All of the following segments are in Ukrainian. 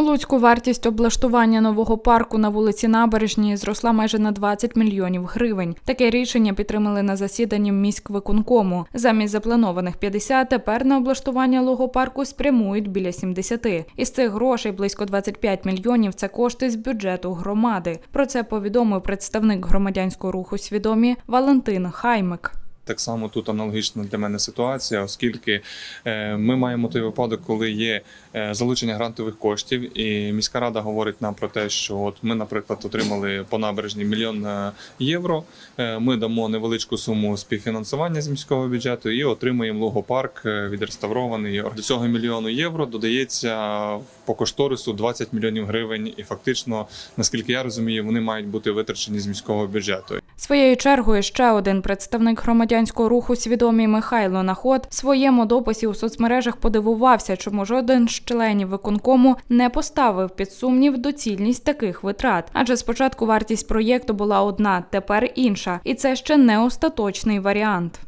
У Луцьку вартість облаштування нового парку на вулиці Набережній зросла майже на 20 мільйонів гривень. Таке рішення підтримали на засіданні міськвиконкому. Замість запланованих 50 тепер на облаштування логопарку спрямують біля 70. Із цих грошей близько 25 мільйонів це кошти з бюджету громади. Про це повідомив представник громадянського руху свідомі Валентин Хаймик. Так само тут аналогічна для мене ситуація, оскільки е, ми маємо той випадок, коли є е, залучення грантових коштів, і міська рада говорить нам про те, що от ми, наприклад, отримали по набережні мільйон е, євро. Ми дамо невеличку суму співфінансування з міського бюджету і отримуємо логопарк відреставрований. До цього мільйону євро додається по кошторису 20 мільйонів гривень, і фактично, наскільки я розумію, вони мають бути витрачені з міського бюджету. Своєю чергою ще один представник громадянського руху свідомі Михайло Наход в своєму дописі у соцмережах подивувався, чому жоден з членів виконкому не поставив під сумнів доцільність таких витрат. Адже спочатку вартість проєкту була одна, тепер інша, і це ще не остаточний варіант.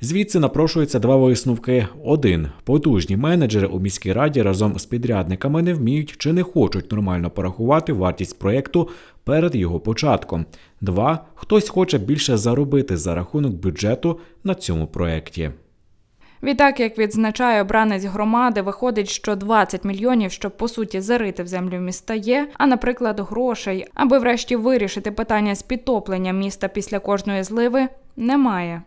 Звідси напрошуються два висновки: один потужні менеджери у міській раді разом з підрядниками не вміють чи не хочуть нормально порахувати вартість проєкту перед його початком. Два хтось хоче більше заробити за рахунок бюджету на цьому проєкті. Відтак, як відзначає обранець громади, виходить, що 20 мільйонів, щоб по суті зарити в землю міста є. А наприклад, грошей, аби врешті вирішити питання з підтопленням міста після кожної зливи, немає.